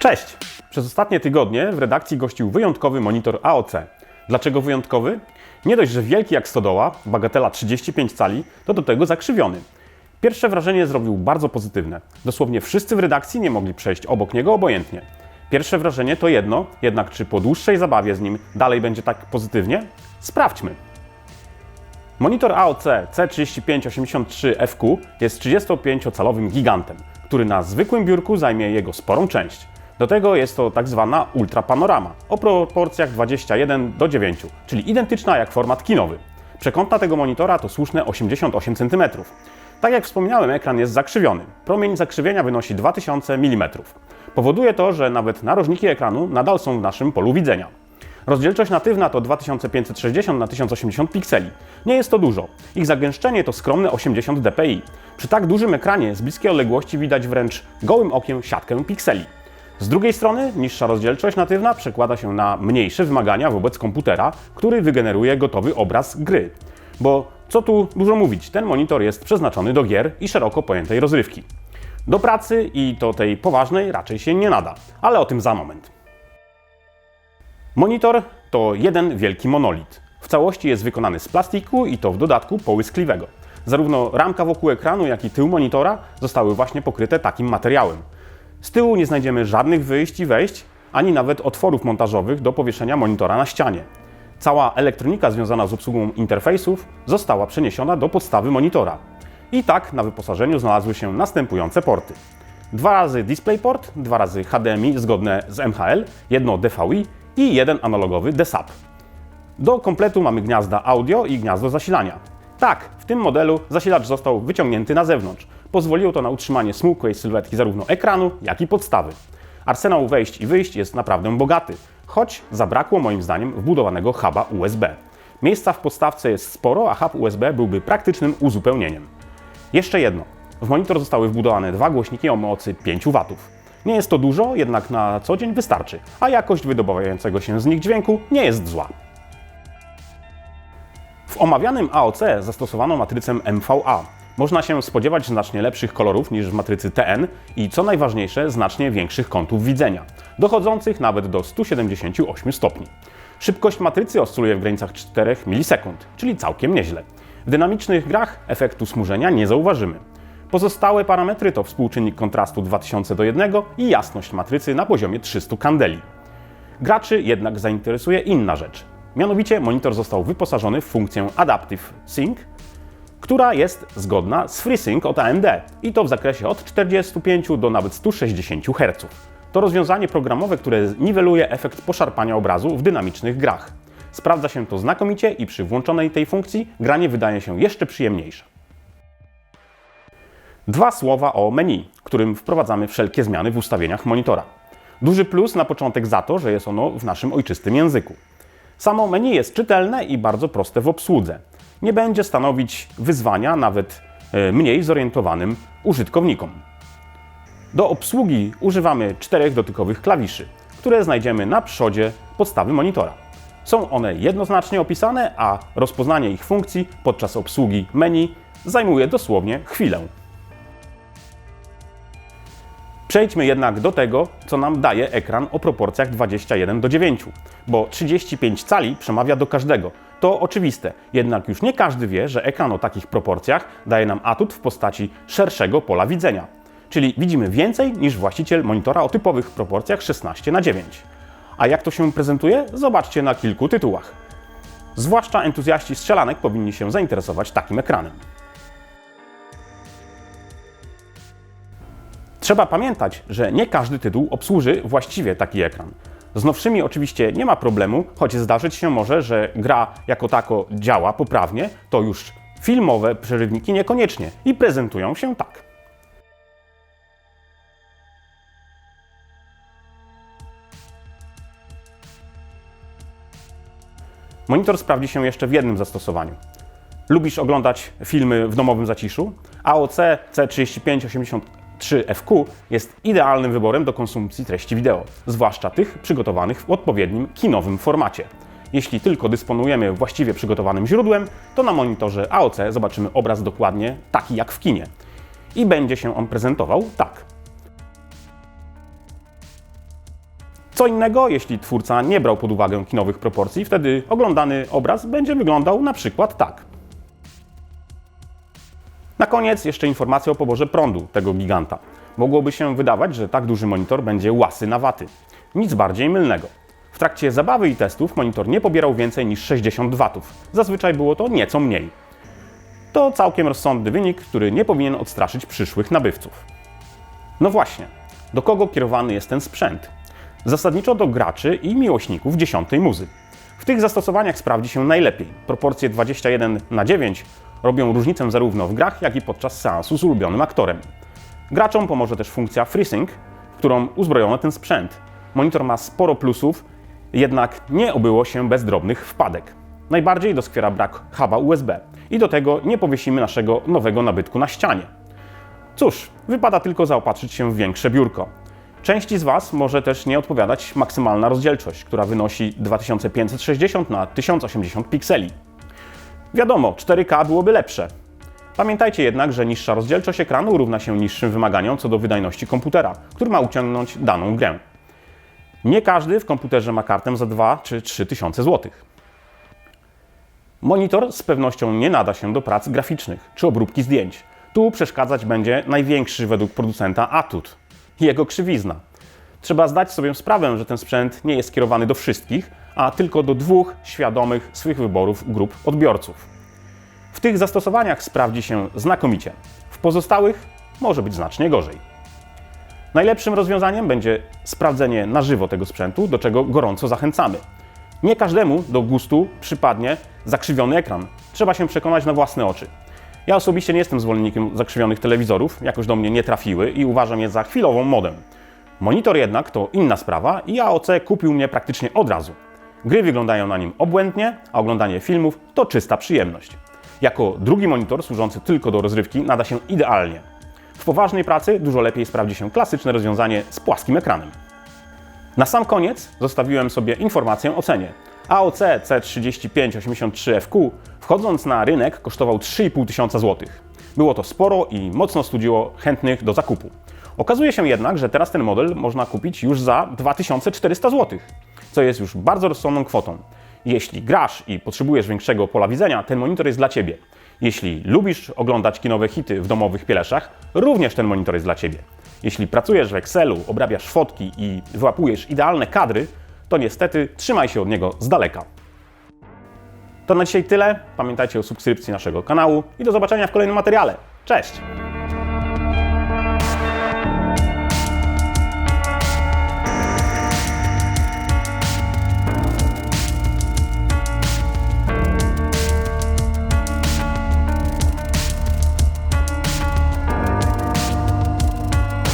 Cześć! Przez ostatnie tygodnie w redakcji gościł wyjątkowy monitor AOC. Dlaczego wyjątkowy? Nie dość, że wielki jak stodoła, bagatela 35 cali, to do tego zakrzywiony. Pierwsze wrażenie zrobił bardzo pozytywne. Dosłownie wszyscy w redakcji nie mogli przejść obok niego obojętnie. Pierwsze wrażenie to jedno, jednak czy po dłuższej zabawie z nim dalej będzie tak pozytywnie? Sprawdźmy. Monitor AOC C3583FQ jest 35-calowym gigantem, który na zwykłym biurku zajmie jego sporą część. Do tego jest to tak zwana ultrapanorama o proporcjach 21 do 9, czyli identyczna jak format kinowy. Przekątna tego monitora to słuszne 88 cm. Tak jak wspomniałem, ekran jest zakrzywiony. Promień zakrzywienia wynosi 2000 mm. Powoduje to, że nawet narożniki ekranu nadal są w naszym polu widzenia. Rozdzielczość natywna to 2560 na 1080 pikseli. Nie jest to dużo. Ich zagęszczenie to skromne 80 dpi. Przy tak dużym ekranie z bliskiej odległości widać wręcz gołym okiem siatkę pikseli. Z drugiej strony niższa rozdzielczość natywna przekłada się na mniejsze wymagania wobec komputera, który wygeneruje gotowy obraz gry. Bo co tu dużo mówić, ten monitor jest przeznaczony do gier i szeroko pojętej rozrywki. Do pracy i to tej poważnej raczej się nie nada, ale o tym za moment. Monitor to jeden wielki monolit. W całości jest wykonany z plastiku i to w dodatku połyskliwego. Zarówno ramka wokół ekranu, jak i tył monitora zostały właśnie pokryte takim materiałem. Z tyłu nie znajdziemy żadnych wyjść i wejść, ani nawet otworów montażowych do powieszenia monitora na ścianie. Cała elektronika związana z obsługą interfejsów została przeniesiona do podstawy monitora. I tak na wyposażeniu znalazły się następujące porty. Dwa razy DisplayPort, dwa razy HDMI zgodne z MHL, jedno DVI i jeden analogowy DSAP. Do kompletu mamy gniazda audio i gniazdo zasilania. Tak, w tym modelu zasilacz został wyciągnięty na zewnątrz. Pozwoliło to na utrzymanie smukłej sylwetki zarówno ekranu, jak i podstawy. Arsenał wejść i wyjść jest naprawdę bogaty, choć zabrakło moim zdaniem wbudowanego huba USB. Miejsca w podstawce jest sporo, a hub USB byłby praktycznym uzupełnieniem. Jeszcze jedno. W monitor zostały wbudowane dwa głośniki o mocy 5 W. Nie jest to dużo, jednak na co dzień wystarczy, a jakość wydobywającego się z nich dźwięku nie jest zła. W omawianym AOC zastosowano matrycę MVA. Można się spodziewać znacznie lepszych kolorów niż w matrycy TN i co najważniejsze, znacznie większych kątów widzenia, dochodzących nawet do 178 stopni. Szybkość matrycy oscyluje w granicach 4 milisekund, czyli całkiem nieźle. W dynamicznych grach efektu smużenia nie zauważymy. Pozostałe parametry to współczynnik kontrastu 2000 do 1 i jasność matrycy na poziomie 300 kandeli. Graczy jednak zainteresuje inna rzecz. Mianowicie monitor został wyposażony w funkcję Adaptive Sync, która jest zgodna z FreeSync od AMD i to w zakresie od 45 do nawet 160 Hz. To rozwiązanie programowe, które niweluje efekt poszarpania obrazu w dynamicznych grach. Sprawdza się to znakomicie i przy włączonej tej funkcji granie wydaje się jeszcze przyjemniejsze. Dwa słowa o menu, którym wprowadzamy wszelkie zmiany w ustawieniach monitora. Duży plus na początek za to, że jest ono w naszym ojczystym języku. Samo menu jest czytelne i bardzo proste w obsłudze. Nie będzie stanowić wyzwania nawet e, mniej zorientowanym użytkownikom. Do obsługi używamy czterech dotykowych klawiszy, które znajdziemy na przodzie podstawy monitora. Są one jednoznacznie opisane, a rozpoznanie ich funkcji podczas obsługi menu zajmuje dosłownie chwilę. Przejdźmy jednak do tego, co nam daje ekran o proporcjach 21 do 9, bo 35 cali przemawia do każdego. To oczywiste, jednak już nie każdy wie, że ekran o takich proporcjach daje nam atut w postaci szerszego pola widzenia. Czyli widzimy więcej niż właściciel monitora o typowych proporcjach 16 na 9. A jak to się prezentuje? Zobaczcie na kilku tytułach. Zwłaszcza entuzjaści strzelanek powinni się zainteresować takim ekranem. Trzeba pamiętać, że nie każdy tytuł obsłuży właściwie taki ekran. Z nowszymi oczywiście nie ma problemu, choć zdarzyć się może, że gra jako tako działa poprawnie, to już filmowe przerywniki niekoniecznie i prezentują się tak. Monitor sprawdzi się jeszcze w jednym zastosowaniu. Lubisz oglądać filmy w domowym zaciszu? AOC C3583FQ jest idealnym wyborem do konsumpcji treści wideo, zwłaszcza tych przygotowanych w odpowiednim kinowym formacie. Jeśli tylko dysponujemy właściwie przygotowanym źródłem, to na monitorze AOC zobaczymy obraz dokładnie taki jak w kinie. I będzie się on prezentował tak. Co innego, jeśli twórca nie brał pod uwagę kinowych proporcji, wtedy oglądany obraz będzie wyglądał na przykład tak. Na koniec jeszcze informacja o poborze prądu tego giganta. Mogłoby się wydawać, że tak duży monitor będzie łasy na waty. Nic bardziej mylnego. W trakcie zabawy i testów monitor nie pobierał więcej niż 60 watów. Zazwyczaj było to nieco mniej. To całkiem rozsądny wynik, który nie powinien odstraszyć przyszłych nabywców. No właśnie, do kogo kierowany jest ten sprzęt? Zasadniczo do graczy i miłośników dziesiątej muzy. W tych zastosowaniach sprawdzi się najlepiej. Proporcje 21 na 9 robią różnicę zarówno w grach, jak i podczas seansu z ulubionym aktorem. Graczom pomoże też funkcja FreeSync, w którą uzbrojono ten sprzęt. Monitor ma sporo plusów, jednak nie obyło się bez drobnych wpadek. Najbardziej doskwiera brak huba USB i do tego nie powiesimy naszego nowego nabytku na ścianie. Cóż, wypada tylko zaopatrzyć się w większe biurko. Części z Was może też nie odpowiadać maksymalna rozdzielczość, która wynosi 2560 na 1080 pikseli. Wiadomo, 4K byłoby lepsze. Pamiętajcie jednak, że niższa rozdzielczość ekranu równa się niższym wymaganiom co do wydajności komputera, który ma uciągnąć daną grę. Nie każdy w komputerze ma kartę za 2 czy 3 tysiące złotych. Monitor z pewnością nie nada się do prac graficznych czy obróbki zdjęć. Tu przeszkadzać będzie największy według producenta atut jego krzywizna. Trzeba zdać sobie sprawę, że ten sprzęt nie jest skierowany do wszystkich, a tylko do dwóch świadomych swych wyborów grup odbiorców. W tych zastosowaniach sprawdzi się znakomicie, w pozostałych może być znacznie gorzej. Najlepszym rozwiązaniem będzie sprawdzenie na żywo tego sprzętu, do czego gorąco zachęcamy. Nie każdemu do gustu przypadnie zakrzywiony ekran. Trzeba się przekonać na własne oczy. Ja osobiście nie jestem zwolennikiem zakrzywionych telewizorów, jakoś do mnie nie trafiły i uważam je za chwilową modę. Monitor jednak to inna sprawa i AOC kupił mnie praktycznie od razu. Gry wyglądają na nim obłędnie, a oglądanie filmów to czysta przyjemność. Jako drugi monitor służący tylko do rozrywki nada się idealnie. W poważnej pracy dużo lepiej sprawdzi się klasyczne rozwiązanie z płaskim ekranem. Na sam koniec zostawiłem sobie informację o cenie. AOC C3583FQ wchodząc na rynek kosztował 3,5 tysiąca złotych. Było to sporo i mocno studziło chętnych do zakupu. Okazuje się jednak, że teraz ten model można kupić już za 2400 zł, co jest już bardzo rozsądną kwotą. Jeśli grasz i potrzebujesz większego pola widzenia, ten monitor jest dla Ciebie. Jeśli lubisz oglądać kinowe hity w domowych pieleszach, również ten monitor jest dla Ciebie. Jeśli pracujesz w Excelu, obrabiasz fotki i wyłapujesz idealne kadry, to niestety trzymaj się od niego z daleka. To na dzisiaj tyle. Pamiętajcie o subskrypcji naszego kanału i do zobaczenia w kolejnym materiale. Cześć!